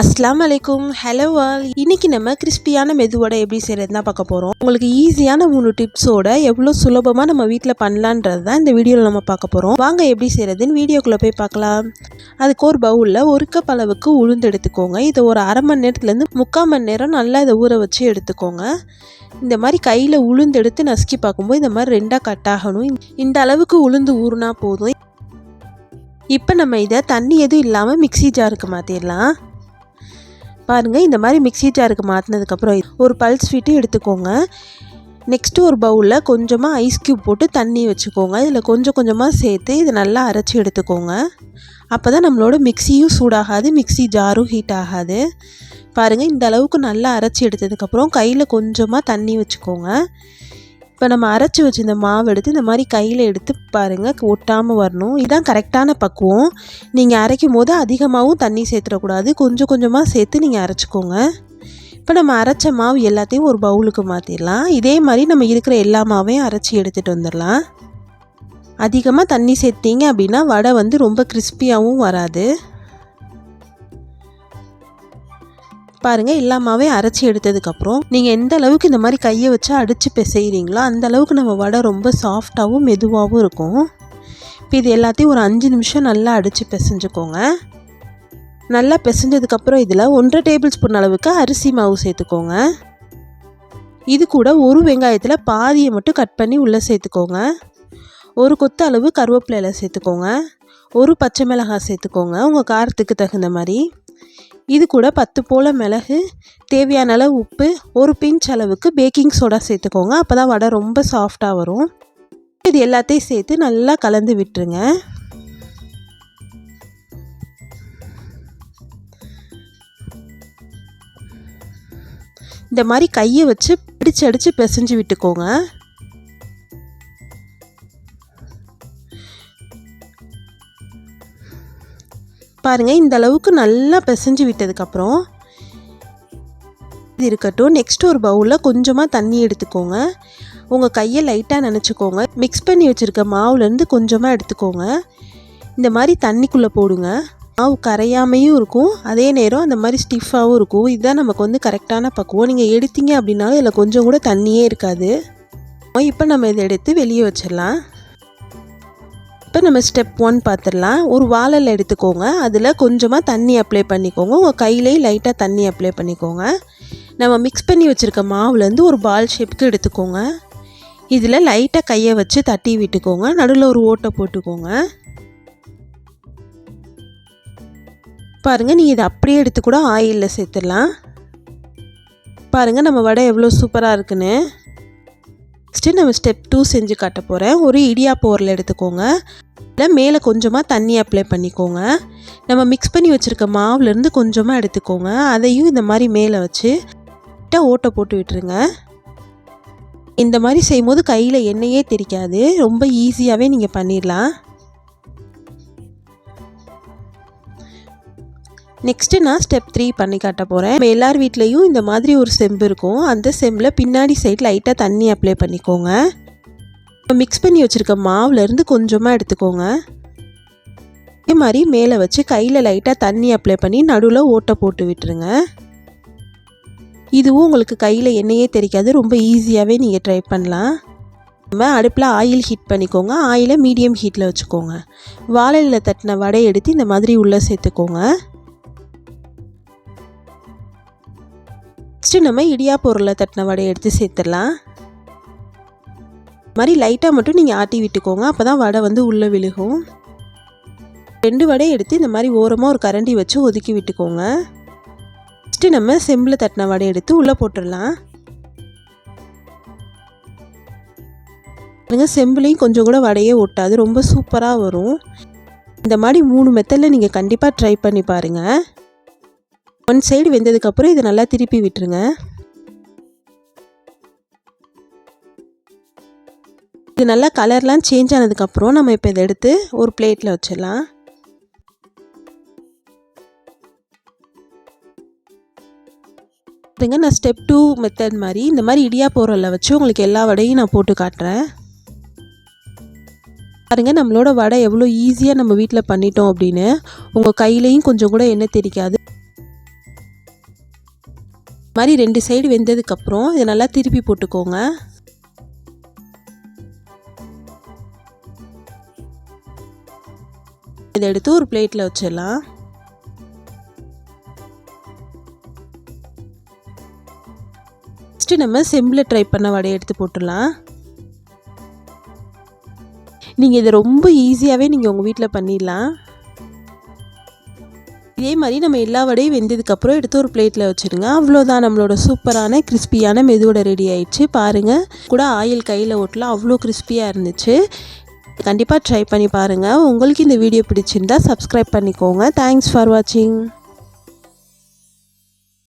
அஸ்லாம் அலைக்கும் hello all இன்னைக்கு நம்ம கிறிஸ்பியான மெதுவடை எப்படி செய்கிறது தான் பார்க்க போகிறோம் உங்களுக்கு ஈஸியான மூணு டிப்ஸோட எவ்வளோ சுலபமாக நம்ம வீட்டில் பண்ணலான்றது தான் இந்த வீடியோவில் நம்ம பார்க்க போகிறோம் வாங்க எப்படி செய்கிறதுன்னு வீடியோக்குள்ளே போய் பார்க்கலாம். அதுக்கு ஒரு பவுலில் ஒரு கப் அளவுக்கு உளுந்து எடுத்துக்கோங்க. இதை ஒரு அரை மணி நேரத்துலேருந்து முக்கால் மணி நேரம் நல்லா இதை ஊற வச்சு எடுத்துக்கோங்க. இந்த மாதிரி கையில் உளுந்து எடுத்து நசுக்கி பார்க்கும்போது இந்த மாதிரி ரெண்டாக கட் ஆகணும். இந்த அளவுக்கு உளுந்து ஊறுனா போதும். இப்போ நம்ம இதை தண்ணி எதுவும் இல்லாமல் மிக்ஸி ஜாருக்கு மாற்றிடலாம் பாருங்கள் இந்த மாதிரி மிக்ஸி ஜாருக்கு மாற்றினதுக்கப்புறம் ஒரு பல்ஸ் ஸ்வீட்டு எடுத்துக்கோங்க. நெக்ஸ்ட்டு ஒரு பவுலில் கொஞ்சமாக ஐஸ் க்யூப் போட்டு தண்ணி வச்சுக்கோங்க. இதில் கொஞ்சம் கொஞ்சமாக சேர்த்து இதை நல்லா அரைச்சி எடுத்துக்கோங்க. அப்போ தான் நம்மளோட மிக்ஸியும் சூடாகாது மிக்ஸி ஜாரும் ஹீட் ஆகாது. பாருங்கள் இந்த அளவுக்கு நல்லா அரைச்சி எடுத்ததுக்கப்புறம் கையில் கொஞ்சமாக தண்ணி வச்சுக்கோங்க. இப்போ நம்ம அரைச்சி வச்சிருந்த மாவு எடுத்து இந்த மாதிரி கையில் எடுத்து பாருங்கள் ஒட்டாமல் வரணும். இதுதான் கரெக்டான பக்குவம். நீங்கள் அரைக்கும் போது அதிகமாகவும் தண்ணி சேர்த்துடக்கூடாது. கொஞ்சம் கொஞ்சமாக சேர்த்து நீங்கள் அரைச்சிக்கோங்க. இப்போ நம்ம அரைச்ச மாவு எல்லாத்தையும் ஒரு பவுலுக்கு மாற்றிடலாம் இதே மாதிரி நம்ம இருக்கிற எல்லா மாவையும் அரைச்சி எடுத்துகிட்டு வந்துடலாம். அதிகமாக தண்ணி சேர்த்திங்க அப்படின்னா வடை வந்து ரொம்ப கிறிஸ்பியாகவும் வராது. பாருங்கள் எல்லாமாவே அரைச்சி எடுத்ததுக்கப்புறம் நீங்கள் எந்த அளவுக்கு இந்த மாதிரி கையை வச்சு அடித்து பிசைகிறீங்களோ அந்த அளவுக்கு நம்ம வடை ரொம்ப சாஃப்டாகவும் மெதுவாகவும் இருக்கும். இப்போ இது எல்லாத்தையும் ஒரு அஞ்சு நிமிஷம் நல்லா அடித்து பிசைஞ்சுக்கோங்க. நல்லா பிசைஞ்சதுக்கப்புறம் இதில் ஒன்றரை டேபிள் ஸ்பூன் அளவுக்கு அரிசி மாவு சேர்த்துக்கோங்க. இது கூட ஒரு வெங்காயத்தில் பாதியை மட்டும் கட் பண்ணி உள்ளே சேர்த்துக்கோங்க. ஒரு கொத்து அளவு கருவேப்பிலையில் சேர்த்துக்கோங்க. ஒரு பச்சை மிளகாய் சேர்த்துக்கோங்க உங்கள் காரத்துக்கு தகுந்த மாதிரி. இது கூட பத்து போல் மிளகு தேவையான அளவு உப்பு ஒரு பிஞ்ச் அளவுக்கு பேக்கிங் சோடா சேர்த்துக்கோங்க. அப்போ தான் வடை ரொம்ப சாஃப்டாக வரும். இது எல்லாத்தையும் சேர்த்து நல்லா கலந்து விட்டுருங்க. இந்த மாதிரி கையை வச்சு பிடிச்சு அடித்து பிசைஞ்சு விட்டுக்கோங்க. பாருங்கள் இந்த அளவுக்கு நல்லா பிசைஞ்சு விட்டதுக்கப்புறம் இது இருக்கட்டும் நெக்ஸ்ட் ஒரு பவுலில் கொஞ்சமாக தண்ணி எடுத்துக்கோங்க. உங்கள் கையை லைட்டாக நினச்சிக்கோங்க. மிக்ஸ் பண்ணி வச்சுருக்க மாவுலேருந்து கொஞ்சமாக எடுத்துக்கோங்க. இந்த மாதிரி தண்ணிக்குள்ளே போடுங்க. மாவு கரையாமையும் இருக்கும். அதே நேரம் அந்த மாதிரி ஸ்டிஃபாகவும் இருக்கும். இதுதான் நமக்கு வந்து கரெக்டான பக்குவம். நீங்கள் எடுத்தீங்க அப்படின்னாலும் இதில் கொஞ்சம் கூட தண்ணியே இருக்காது. இப்போ நம்ம இதை எடுத்து வெளியே வச்சிடலாம். இப்போ நம்ம ஸ்டெப் ஒன் பார்த்துடலாம் ஒரு வாழல் எடுத்துக்கோங்க. அதில் கொஞ்சமாக தண்ணி அப்ளை பண்ணிக்கோங்க. உங்கள் கையிலேயே லைட்டாக தண்ணி அப்ளை பண்ணிக்கோங்க. நம்ம மிக்ஸ் பண்ணி வச்சுருக்க மாவுலேருந்து ஒரு பால் ஷேப்புக்கு எடுத்துக்கோங்க. இதில் லைட்டாக கையை வச்சு தட்டி விட்டுக்கோங்க. நடுவில் ஒரு ஓட்டை போட்டுக்கோங்க. பாருங்கள் நீங்கள் இதை அப்படியே எடுத்து கூட ஆயிலில் சேர்த்துடலாம். பாருங்கள் நம்ம வடை எவ்வளோ சூப்பராக இருக்குன்னு. நெக்ஸ்ட்டு நம்ம ஸ்டெப் டூ செஞ்சு காட்ட போகிறேன் ஒரு இடியாப்ப உரல் எடுத்துக்கோங்க. இல்லை மேலே கொஞ்சமாக தண்ணி அப்ளை பண்ணிக்கோங்க. நம்ம மிக்ஸ் பண்ணி வச்சுருக்க மாவுலேருந்து கொஞ்சமாக எடுத்துக்கோங்க. அதையும் இந்த மாதிரி மேலே வச்சு ஓட்டை போட்டு விட்டுருங்க. இந்த மாதிரி செய்யும்போது கையில் எண்ணெயே தெரிக்காது. ரொம்ப ஈஸியாகவே நீங்கள் பண்ணிடலாம். நெக்ஸ்ட்டு நான் ஸ்டெப் த்ரீ பண்ணி காட்ட போகிறேன் நம்ம எல்லார் வீட்லேயும் இந்த மாதிரி ஒரு செம்பு இருக்கும். அந்த செம்பில் பின்னாடி சைட் லைட்டாக தண்ணி அப்ளை பண்ணிக்கோங்க. மிக்ஸ் பண்ணி வச்சுருக்க மாவுலேருந்து கொஞ்சமாக எடுத்துக்கோங்க. இதே மாதிரி மேலே வச்சு கையில் லைட்டாக தண்ணி அப்ளை பண்ணி நடுவில் ஓட்டை போட்டு விட்டுருங்க. இதுவும் உங்களுக்கு கையில் எண்ணெயே தெரிக்காது. ரொம்ப ஈஸியாகவே நீங்கள் ட்ரை பண்ணலாம். நம்ம அடுப்பில் ஆயில் ஹீட் பண்ணிக்கோங்க. ஆயிலை மீடியம் ஹீட்டில் வச்சுக்கோங்க. வாழையில் தட்டின வடை எடுத்து இந்த மாதிரி உள்ளே சேர்த்துக்கோங்க. நெக்ஸ்ட்டு நம்ம இடியா உருளை தட்டின வடையை எடுத்து சேர்த்துடலாம். மாதிரி லைட்டாக மட்டும் நீங்கள் ஆட்டி விட்டுக்கோங்க. அப்போ தான் வடை வந்து உள்ளே விழுகும். ரெண்டு வடையை எடுத்து இந்த மாதிரி ஓரமாக ஒரு கரண்டி வச்சு ஒதுக்கி விட்டுக்கோங்க. நெக்ஸ்ட்டு நம்ம செம்பில் தட்டின வடை எடுத்து உள்ளே போட்டுடலாம். பாருங்கள் செம்புலேயும் கொஞ்சம் கூட வடையே ஒட்டாது. ரொம்ப சூப்பராக வரும். இந்த மாதிரி மூணு மெத்தடில் நீங்கள் கண்டிப்பாக ட்ரை பண்ணி பாருங்கள் ஒன் சைடு வெந்ததுக்கப்புறம் இதை நல்லா திருப்பி விட்டுருங்க. இது நல்லா கலர்லாம் சேஞ்ச் ஆனதுக்கப்புறம் நம்ம இப்போ இதை எடுத்து ஒரு பிளேட்டில் வச்சிடலாம். பாருங்க நான் ஸ்டெப் டூ மெத்தட் மாதிரி இந்த மாதிரி இடியா போகிறல வச்சு உங்களுக்கு எல்லா வடையும் நான் போட்டு காட்டுறேன். பாருங்க நம்மளோட வடை எவ்வளோ ஈஸியாக நம்ம வீட்டில் பண்ணிட்டோம் அப்படின்னு உங்கள் கையிலையும் கொஞ்சம் கூட எண்ணெய் தெரிக்காது. மாதிரி ரெண்டு சைடு வெந்ததுக்கப்புறம் இதை நல்லா திருப்பி போட்டுக்கோங்க. இதை எடுத்து ஒரு பிளேட்டில் வச்சிடலாம். ஃபஸ்ட்டு நம்ம செம்பில் ட்ரை பண்ண வடையை எடுத்து போட்டுடலாம். நீங்கள் இதை ரொம்ப ஈஸியாகவே நீங்கள் உங்கள் வீட்டில் பண்ணிடலாம். இதே மாதிரி நம்ம எல்லா வடையும் வெந்ததுக்கப்புறம் எடுத்து ஒரு பிளேட்டில் வச்சுருங்க. அவ்வளோதான் நம்மளோட சூப்பரான கிறிஸ்பியான மெதுவடை ரெடி ஆயிடுச்சு. பாருங்கள் கூட ஆயில் கையில் ஓட்டலாம் அவ்வளோ கிறிஸ்பியாக இருந்துச்சு. கண்டிப்பாக ட்ரை பண்ணி பாருங்கள் உங்களுக்கு இந்த வீடியோ பிடிச்சிருந்தா சப்ஸ்கிரைப் பண்ணிக்கோங்க. தேங்க்ஸ் ஃபார் வாட்சிங்